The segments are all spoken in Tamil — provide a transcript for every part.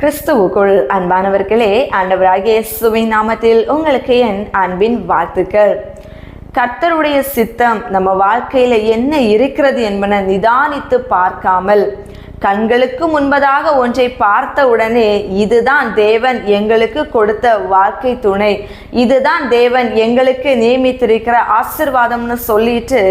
கிறிஸ்துவுக்குள் அன்பானவர்களே ஆண்டவராகிய இயேசுவின் நாமத்தில் உங்களுக்கு என் அன்பின் வாழ்த்துக்கள். கர்த்தருடைய சித்தம் நம்ம வாழ்க்கையில என்ன இருக்கிறது என்பன நிதானித்து பார்க்காமல் கண்களுக்கு முன்பதாக ஒன்றை பார்த்த உடனே இதுதான் தேவன் எங்களுக்கு கொடுத்த வாழ்க்கை துணை. இதுதான் தேவன் எங்களுக்கு நியமித்திருக்கிற ஆசிர்வாதம்னு சொல்லிட்டு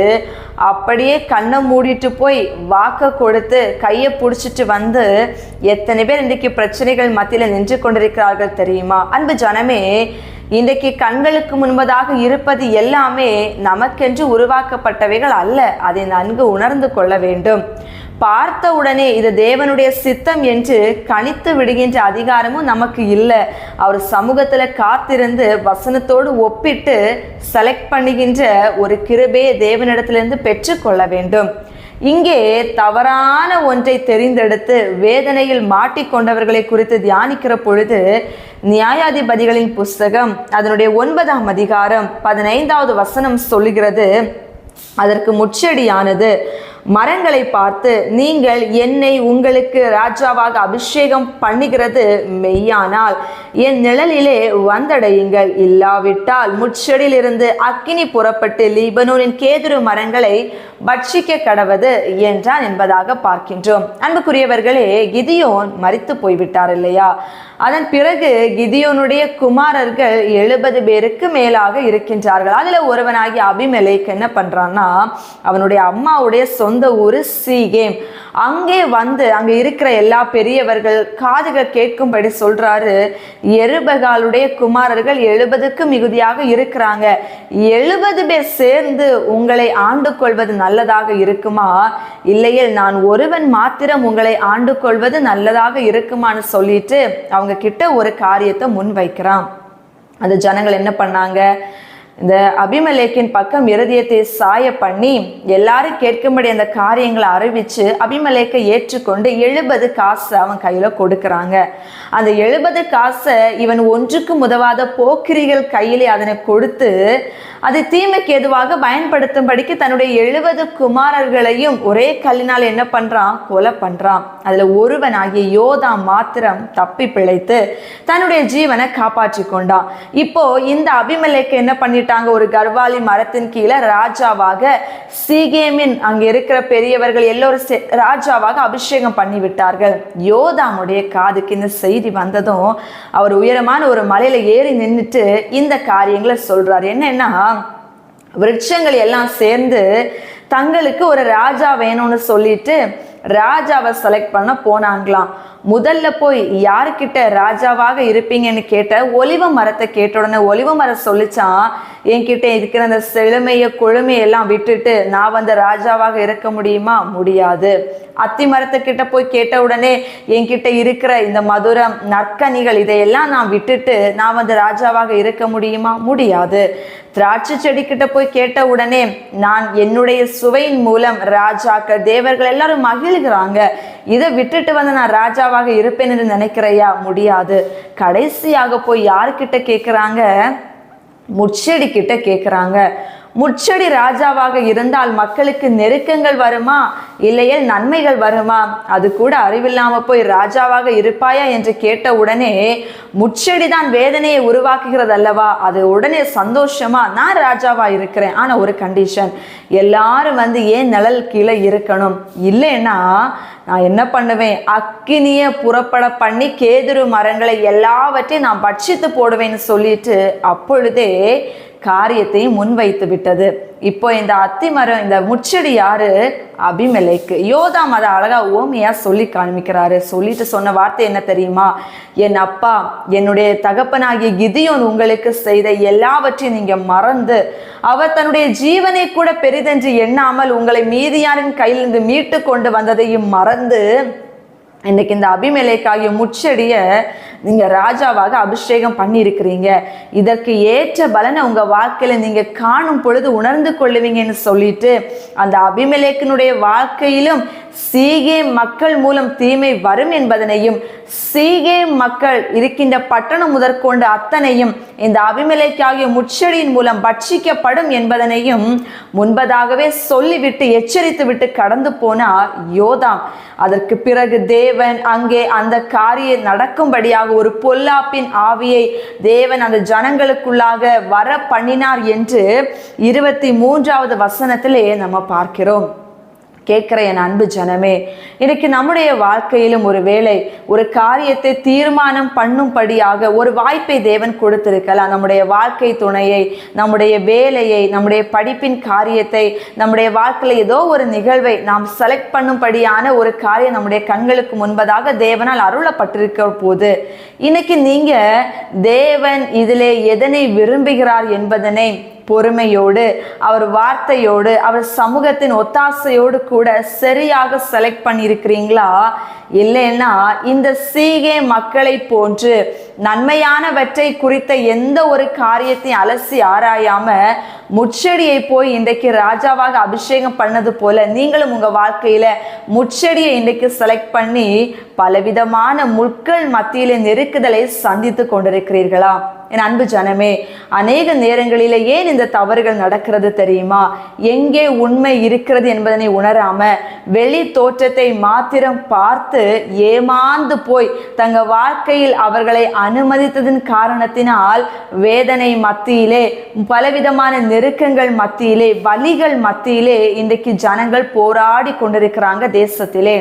அப்படியே கண்ணை மூடிட்டு போய் வாக்க கொடுத்து கையை பிடிச்சிட்டு வந்து எத்தனை பேர் இன்றைக்கு பிரச்சனைகள் மத்தியில் நின்று கொண்டிருக்கிறார்கள் தெரியுமா? அன்பு ஜனமே இன்றைக்கு கண்களுக்கு முன்பதாக இருப்பது எல்லாமே நமக்கென்று உருவாக்கப்பட்டவைகள் அல்ல. அதை நன்கு உணர்ந்து கொள்ள வேண்டும். பார்த்த உடனே இது தேவனுடைய சித்தம் என்று கணித்து விடுகின்ற அதிகாரமும் நமக்கு இல்லை. அவர் சமூகத்தில் காத்திருந்து வசனத்தோடு ஒப்பிட்டு செலக்ட் பண்ணுகின்ற ஒரு கிருபையை தேவனிடத்திலிருந்து பெற்றுக்கொள்ள வேண்டும். இங்கே தவறான ஒன்றை தெரிந்தெடுத்து வேதனையில் மாட்டிக்கொண்டவர்களை குறித்து தியானிக்கிற பொழுது நியாயாதிபதிகளின் புஸ்தகம் அதனுடைய ஒன்பதாம் அதிகாரம் பதினைந்தாவது வசனம் சொல்லுகிறது. அதற்கு முச்சடியானது மரங்களை பார்த்து நீங்கள் என்னை உங்களுக்கு ராஜாவாக அபிஷேகம் பண்ணுகிறது மெய்யானால் என் நிழலிலே வந்தடையுங்கள். இல்லாவிட்டால் முச்செடியிலிருந்து அக்கினி புறப்பட்டு லீபனூரின் கேதுரு மரங்களை பட்சிக்க கடவது என்றான் என்பதாக பார்க்கின்றோம். அன்புக்குரியவர்களே கிதியோன் மறித்து போய்விட்டார் இல்லையா? அதன் பிறகு கிதியோனுடைய குமாரர்கள் எழுபது பேருக்கு மேலாக இருக்கின்றார்கள். அதில் ஒருவனாகி அபிமலைக்கு என்ன பண்ணுறான்னா அவனுடைய அம்மாவுடைய சொந்த ஊர் சீகேம். அங்கே வந்து அங்க இருக்கிற எல்லா பெரியவர்கள் காதுகள் கேட்கும்படி சொல்றாரு. எருபகாலுடைய குமாரர்கள் எழுபதுக்கு மிகுதியாக இருக்கிறாங்க. எழுபது பேர் சேர்ந்து உங்களை ஆண்டு கொள்வது நல்லதாக இருக்குமா? இல்லையில் நான் ஒருவன் மாத்திரம் உங்களை ஆண்டு கொள்வது நல்லதாக இருக்குமான்னு சொல்லிட்டு அவங்க கிட்ட ஒரு காரியத்தை முன் வைக்கிறான் அந்த ஜனங்கள் என்ன பண்ணாங்க? இந்த அபிமலேக்கின் பக்கம் இருதயத்தை சாய பண்ணி எல்லாரும் கேட்கும்படி அந்த காரியங்களை அறிவிச்சு அபிமலேக்கை ஏற்றுக்கொண்டு எழுபது காசு அவன் கையில் கொடுக்குறாங்க. அந்த எழுபது காசை இவன் ஒன்றுக்கு உதவாத போக்கிரிகள் கையிலே அதனை கொடுத்து அது தீமைக்கு எதுவாக பயன்படுத்தும்படிக்கு தன்னுடைய எழுபது குமாரர்களையும் ஒரே கல்லினால் என்ன பண்ணுறான் கொலை பண்ணுறான் அதில் ஒருவன் ஆகிய யோதா மாத்திரம் தப்பி பிழைத்து தன்னுடைய ஜீவனை காப்பாற்றி கொண்டான். இப்போ இந்த அபிமலேக்கு என்ன பண்ணிட்டு பண்ணிட்டாங்க ஒரு கர்வாலி மரத்தின் கீழே ராஜாவாக சீகேமின் அங்க இருக்கிற பெரியவர்கள் எல்லோரும் ராஜாவாக அபிஷேகம் பண்ணி விட்டார்கள் யோதாமுடைய காதுக்கு இந்த செய்தி வந்ததும் அவர் உயரமான ஒரு மலையில ஏறி நின்றுட்டு இந்த காரியங்களை சொல்றார். என்னன்னா விருட்சங்கள் எல்லாம் சேர்ந்து தங்களுக்கு ஒரு ராஜா வேணும்னு சொல்லிட்டு ராஜாவை செலக்ட் பண்ண போனாங்களாம். முதல்ல போய் யாருக்கிட்ட ராஜாவாக இருப்பீங்கன்னு கேட்ட ஒலிவ மரத்தை கேட்ட உடனே ஒலிவ மரம் சொல்லிச்சான் என்கிட்ட இருக்கிற அந்த செழுமைய கொழுமையெல்லாம் விட்டுட்டு நான் வந்து ராஜாவாக இருக்க முடியுமா? முடியாது. அத்தி மரத்துக்கிட்ட போய் கேட்ட உடனே என்கிட்ட இருக்கிற இந்த மதுரம் நற்கனிகள் இதையெல்லாம் நான் விட்டுட்டு நான் வந்து ராஜாவாக இருக்க முடியுமா? முடியாது. திராட்சை செடிக்கிட்ட போய் கேட்ட உடனே நான் என்னுடைய சுவையின் மூலம் ராஜாக்கள் தேவர்கள் எல்லாரும் மகிழ்கிறாங்க. இதை விட்டுட்டு வந்து நான் ராஜாவாக இருப்பேன் என்று நினைக்கிறையா? முடியாது. கடைசியாக போய் யார்கிட்ட கேட்குறாங்க முச்செடி கிட்ட கேட்குறாங்க முச்சடி ராஜாவாக இருந்தால் மக்களுக்கு நெருக்கங்கள் வருமா? இல்லையே நன்மைகள் வருமா? அது கூட அறிவில்லாம போய் ராஜாவாக இருப்பாயா என்று கேட்ட உடனே முச்செடி தான் வேதனையை உருவாக்குகிறது அல்லவா அது உடனே சந்தோஷமா நான் ராஜாவா இருக்கிறேன். ஆனா ஒரு கண்டிஷன் எல்லாரும் வந்து ஏன் நிழல் கீழே இருக்கணும்? இல்லைன்னா நான் என்ன பண்ணுவேன்? அக்கினியை புறப்பட பண்ணி கேதுரு மரங்களை எல்லாவற்றையும் நான் பட்சித்து போடுவேன்னு சொல்லிட்டு அப்பொழுதே காரியத்தையும் முன்வைத்து விட்டது இப்போ இந்த அத்தி மரம் இந்த முச்செடி யாரு? அபிமலைக்கு. யோதாம் அதை அழகா ஓமையா சொல்லி காண்பிக்கிறாரு. சொல்லிட்டு சொன்ன வார்த்தை என்ன தெரியுமா? என் அப்பா என்னுடைய தகப்பனாகிய கிதியோன் உங்களுக்கு செய்த எல்லாவற்றையும் நீங்க மறந்து அவர் தன்னுடைய ஜீவனை கூட பெரிதென்று எண்ணாமல் உங்களை மீதியாரின் கையிலிருந்து மீட்டு கொண்டு வந்ததையும் மறந்து இன்னைக்கு இந்த அபிமேலேக்காகிய முச்செடிய நீங்க ராஜாவாக அபிஷேகம் பண்ணியிருக்கிறீங்க. இதற்கு ஏற்ற பலனை உங்க வாழ்க்கையில நீங்க காணும் பொழுது உணர்ந்து கொள்ளுவீங்கன்னு சொல்லிட்டு அந்த அபிமேலேக்கினுடைய வாழ்க்கையிலும் சீகே மக்கள் மூலம் தீமை வரும் என்பதனையும் சீகே மக்கள் இருக்கின்ற பட்டணம் முதற்கொண்டு அத்தனையும் இந்த அபிமலைக்காகிய முச்செடியின் மூலம் பட்சிக்கப்படும் என்பதனையும் முன்பதாகவே சொல்லிவிட்டு எச்சரித்து விட்டு கடந்து போனார் யோதாம். அதற்கு பிறகு தேவன் அங்கே அந்த காரியம் நடக்கும்படியாக ஒரு பொல்லாப்பின் ஆவியை தேவன் அந்த ஜனங்களுக்குள்ளாக வர பண்ணினார் என்று இருபத்தி மூன்றாவது வசனத்திலே நம்ம பார்க்கிறோம். கேட்கிற என் அன்பு ஜனமே இன்னைக்கு நம்முடைய வாழ்க்கையிலும் ஒரு வேலை ஒரு காரியத்தை தீர்மானம் பண்ணும்படியாக ஒரு வாய்ப்பை தேவன் கொடுத்திருக்கலாம். நம்முடைய வாழ்க்கை துணையை நம்முடைய வேலையை நம்முடைய படிப்பின் காரியத்தை நம்முடைய வாழ்க்கையில் ஏதோ ஒரு நிகழ்வை நாம் செலக்ட் பண்ணும்படியான ஒரு காரியம் நம்முடைய கண்களுக்கு முன்பதாக தேவனால் அருளப்பட்டிருக்க போது இன்னைக்கு நீங்க தேவன் இதிலே எதனை விரும்புகிறார் என்பதனை பொறுமையோடு அவர் வார்த்தையோடு அவர் சமூகத்தின் ஒத்தாசையோடு கூட சரியாக செலக்ட் பண்ணியிருக்கிறீங்களா? இல்லைன்னா இந்த சீகே மக்களை போன்று நன்மையானவற்றை குறித்த எந்த ஒரு காரியத்தையும் அலசி ஆராயாம முச்செடியை போய் இன்றைக்கு ராஜாவாக அபிஷேகம் பண்ணது போல நீங்களும் உங்க வாழ்க்கையில முச்செடியை இன்றைக்கு செலக்ட் பண்ணி பலவிதமான முட்கள் மத்தியில நெருக்குதலை சந்தித்து கொண்டிருக்கிறீர்களா? என் அன்பு ஜனமே அநேக நேரங்களில் ஏன் இந்த தவறுகள் நடக்கிறது தெரியுமா? எங்கே உண்மை இருக்கிறது என்பதனை உணராம வெளி தோற்றத்தை மாத்திரம் பார்த்து ஏமாந்து போய் தங்க வாழ்க்கையில் அவர்களை அனுமதித்ததன் காரணத்தினால் வேதனை மத்தியிலே பலவிதமான நெருக்கங்கள் மத்தியிலே வலிகள் மத்தியிலே இன்றைக்கு ஜனங்கள் போராடி கொண்டிருக்கிறாங்க தேசத்திலே.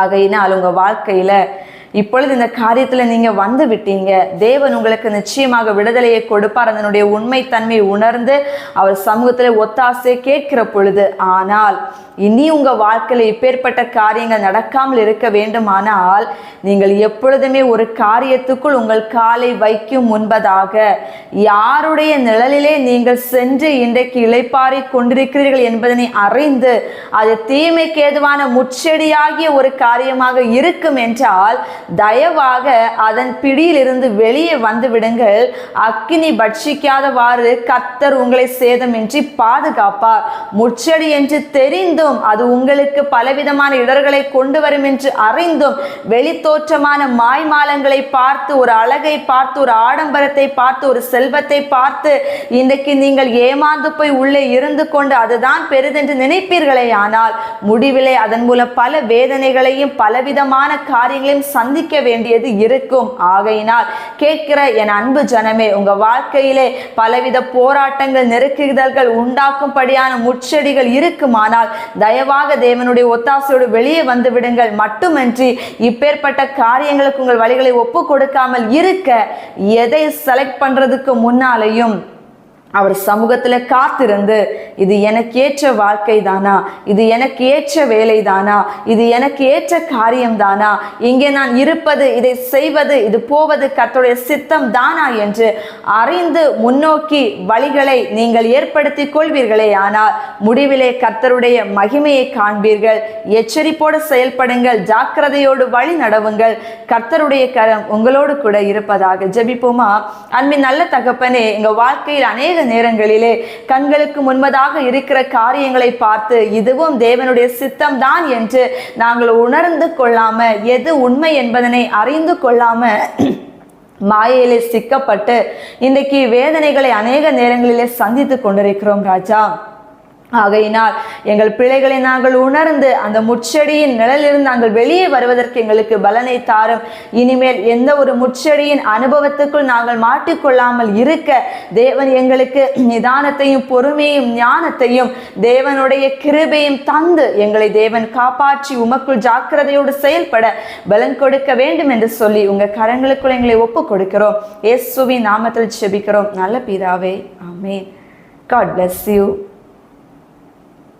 ஆகையினால் உங்கள் வாழ்க்கையில் இப்பொழுது இந்த காரியத்தில் நீங்க வந்து விட்டீங்க. தேவன் உங்களுக்கு நிச்சயமாக விடுதலையை கொடுப்பார் அதனுடைய உண்மைத்தன்மை உணர்ந்து அவர் சமூகத்தில் ஒத்தாசை கேட்கிற பொழுது ஆனால் இனி உங்கள் வாழ்க்கையில் இப்பேற்பட்ட காரியங்கள் நடக்காமல் இருக்க வேண்டுமானால் நீங்கள் எப்பொழுதுமே ஒரு காரியத்துக்குள் உங்கள் காலை வைக்கும் முன்பதாக யாருடைய நிழலிலே நீங்கள் சென்று இன்றைக்கு இளைப்பாரி கொண்டிருக்கிறீர்கள் என்பதனை அறிந்து அது தீமைக்கு ஏதுவான முச்செடியாகிய ஒரு காரியமாக இருக்கும் என்றால் தயவாக அதன் பிடியிலிருந்து வெளியே வந்து விடுங்கள். அக்கினி பட்சிக்காதவாறு கத்தர் உங்களை சேதமின்றி பாதுகாப்பார். முச்செடி என்று தெரிந்தும் அது உங்களுக்கு பலவிதமான இடர்களை கொண்டு வரும் என்று அறிந்தும். வெளித்தோற்றமான மாய்மாலங்களை பார்த்து ஒரு அழகை பார்த்து ஒரு ஆடம்பரத்தை பார்த்து ஒரு செல்வத்தை பார்த்து இன்றைக்கு நீங்கள் ஏமாந்து போய் உள்ளே இருந்து கொண்டு அதுதான் பெரிதென்று நினைப்பீர்களே. ஆனால் முடிவிலே அதன் மூலம் பல வேதனைகளையும் பலவிதமான காரியங்களையும் சந்திக்க வேண்டியது இருக்கும். ஆகையினால் கேட்கிற என் அன்பு ஜனமே உங்க வாழ்க்கையிலே பலவித போராட்டங்கள் நெருக்குதல்கள் உண்டாக்கும்படியான முச்செடிகள் இருக்குமானால் தயவாக தேவனுடைய ஒத்தாசையோடு வெளியே வந்து விடுங்கள். மட்டுமன்றி இப்பேற்பட்ட காரியங்களுக்கு உங்கள் வழிகளை ஒப்பு கொடுக்காமல் இருக்க எதை செலக்ட் பண்றதுக்கு முன்னாலேயும் அவர் சமூகத்தில் காத்திருந்து இது எனக்கு ஏற்ற வாழ்க்கை தானா இது எனக்கு ஏற்ற வேலை தானா இது எனக்கு ஏற்ற காரியம் தானா இங்கே நான் இருப்பது இதை செய்வது இது போவது கர்த்தருடைய சித்தம் தானா என்று அறிந்து முன்னோக்கி வழிகளை நீங்கள் ஏற்படுத்தி கொள்வீர்களே. ஆனால் முடிவிலே கர்த்தருடைய மகிமையை காண்பீர்கள். எச்சரிப்போடு செயல்படுங்கள். ஜாக்கிரதையோடு வழி நடவுங்கள். கர்த்தருடைய கரம் உங்களோடு கூட இருப்பதாக ஜெபிப்போமா? அன்பின் நல்ல தகப்பனே எங்கள் வாழ்க்கையில் அநேக நேரங்களிலே கண்களுக்கு முன்பதாக இருக்கிற காரியங்களை பார்த்து இதுவும் தேவனுடைய சித்தம் தான் என்று நாங்கள் உணர்ந்து கொள்ளாம எது உண்மை என்பதனை அறிந்து கொள்ளாம மாயையிலே சிக்கப்பட்டு இன்றைக்கு வேதனைகளை அநேக நேரங்களிலே சந்தித்து கொண்டிருக்கிறோம் ராஜா. ஆகையினால் எங்கள் பிள்ளைகளை நாங்கள் உணர்ந்து அந்த முச்செடியின் நிழலிலிருந்து நாங்கள் வெளியே வருவதற்கு எங்களுக்கு பலனை தாரும். இனிமேல் எந்த ஒரு முச்செடியின் அனுபவத்துக்குள் நாங்கள் மாட்டிக்கொள்ளாமல் இருக்க தேவன் எங்களுக்கு நிதானத்தையும் பொறுமையும் ஞானத்தையும் தேவனுடைய கிருபையும் தந்து எங்களை தேவன் காப்பாற்றி உமக்குள் ஜாக்கிரதையோடு செயல்பட பலன் கொடுக்க வேண்டும் என்று சொல்லி உங்க கரங்களுக்குள் எங்களை ஒப்பு கொடுக்கிறோம் இயேசுவின் நாமத்தில் செபிக்கிறோம் நல்ல பிதாவே ஆமே காட் பிளஸ் யூ